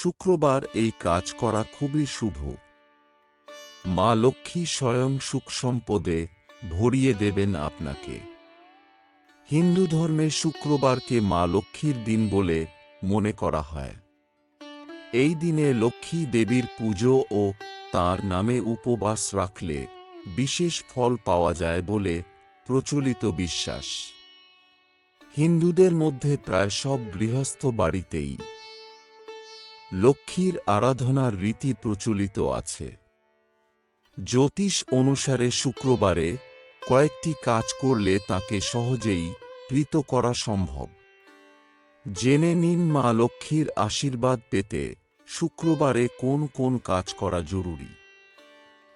শুক্রবার এই কাজ করা খুবই শুভ। মা লক্ষ্মী স্বয়ং সুখ সম্পদে ভরিয়ে দেবেন আপনাকে। হিন্দু ধর্মে শুক্রবারকে মা লক্ষ্মীর দিন বলে মনে করা হয়। এই দিনে লক্ষ্মী দেবীর পুজো ও তার নামে উপবাস রাখলে বিশেষ ফল পাওয়া যায় বলে প্রচলিত বিশ্বাস। হিন্দুদের মধ্যে প্রায় সব গৃহস্থ বাড়িতেই লক্ষ্মীর আরাধনার রীতি প্রচলিত আছে। জ্যোতিষ অনুসারে শুক্রবারে কয়েকটি কাজ করলে তাকে সহজেই কৃত করা সম্ভব। জেনে নিন মা লক্ষ্মীর আশীর্বাদ পেতে শুক্রবারে কোন কোন কাজ করা জরুরি।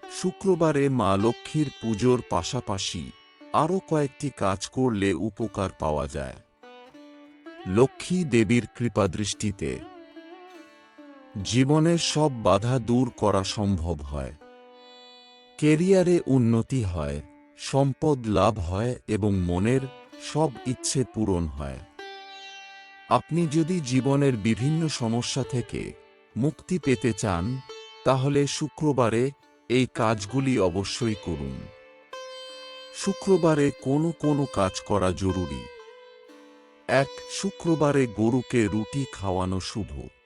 শুক্রবারে মা লক্ষ্মীর পুজোর পাশাপাশি আরও কয়েকটি কাজ করলে উপকার পাওয়া যায়। লক্ষ্মী দেবীর কৃপাদৃষ্টিতে জীবনের সব বাধা দূর করা সম্ভব হয়। কেরিয়ারে উন্নতি হয়, সম্পদ লাভ হয় এবং মনের সব ইচ্ছে পূরণ হয়। আপনি যদি জীবনের বিভিন্ন সমস্যা থেকে মুক্তি পেতে চান, তাহলে শুক্রবারে এই কাজগুলি অবশ্যই করুন। শুক্রবারে কোনো কোনো কাজ করা জরুরি। এক, শুক্রবারে গরুকে রুটি খাওয়ানো শুভ।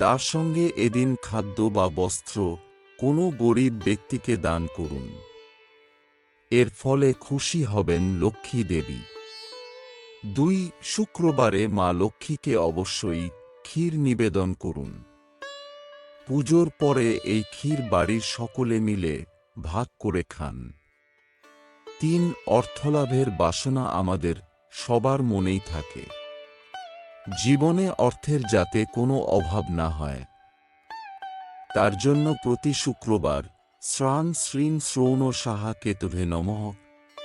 তার সঙ্গে এদিন খাদ্য বা বস্ত্র কোনো গরিব ব্যক্তিকে দান করুন। এর ফলে খুশি হবেন লক্ষ্মী দেবী। দুই শুক্রবারে মা লক্ষ্মীকে অবশ্যই ক্ষীর নিবেদন করুন। পুজোর পরে এই ক্ষীর বাড়ির সকলে মিলে ভাগ করে খান। তিন অর্থলাভের বাসনা আমাদের সবার মনেই থাকে। জীবনে অর্থের যাতে কোনো অভাব না হয়। তার জন্য প্রতি শুক্রবার শ্রান শ্রীন শ্রৌণ সাহা কেতভে নমঃ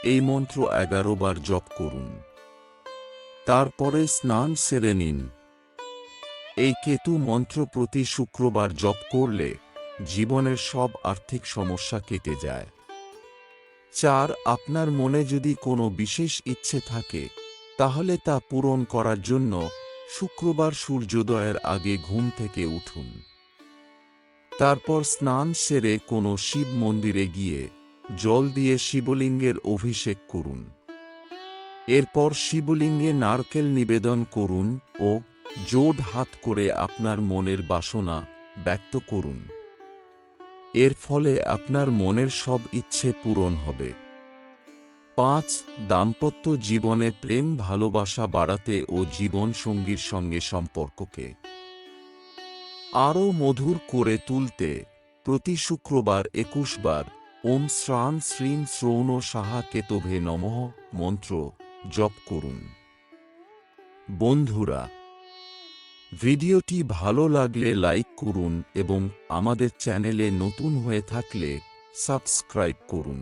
এই মন্ত্র এগারো বার জপ করুন। তারপরে স্নান সেরে নিন। এই কেতু মন্ত্র প্রতি শুক্রবার জপ করলে জীবনের সব আর্থিক সমস্যা কেটে যায়। চার, আপনার মনে যদি কোনো বিশেষ ইচ্ছে থাকে, তাহলে তা পূরণ করার জন্য শুক্রবার সূর্যোদয়ের আগে ঘুম থেকে উঠুন। তারপর স্নান সেরে কোনো শিব মন্দিরে গিয়ে জল দিয়ে শিবলিঙ্গের অভিষেক করুন। এরপর শিবলিঙ্গে নারকেল নিবেদন করুন ও জোড হাত করে আপনার মনের বাসনা ব্যক্ত করুন। এর ফলে আপনার মনের সব ইচ্ছে পূরণ হবে। পাঁচ, দাম্পত্য জীবনে প্রেম, ভালোবাসা বাড়াতে ও জীবন সঙ্গীর সঙ্গে সম্পর্ককে আরও মধুর করে তুলতে প্রতি শুক্রবার একুশ বার ওম শ্রান শ্রীন শ্রৌণ সাহা কেতভে নমঃ মন্ত্র জপ করুন। বন্ধুরা, ভিডিওটি ভালো লাগলে লাইক করুন এবং আমাদের চ্যানেলে নতুন হয়ে থাকলে সাবস্ক্রাইব করুন।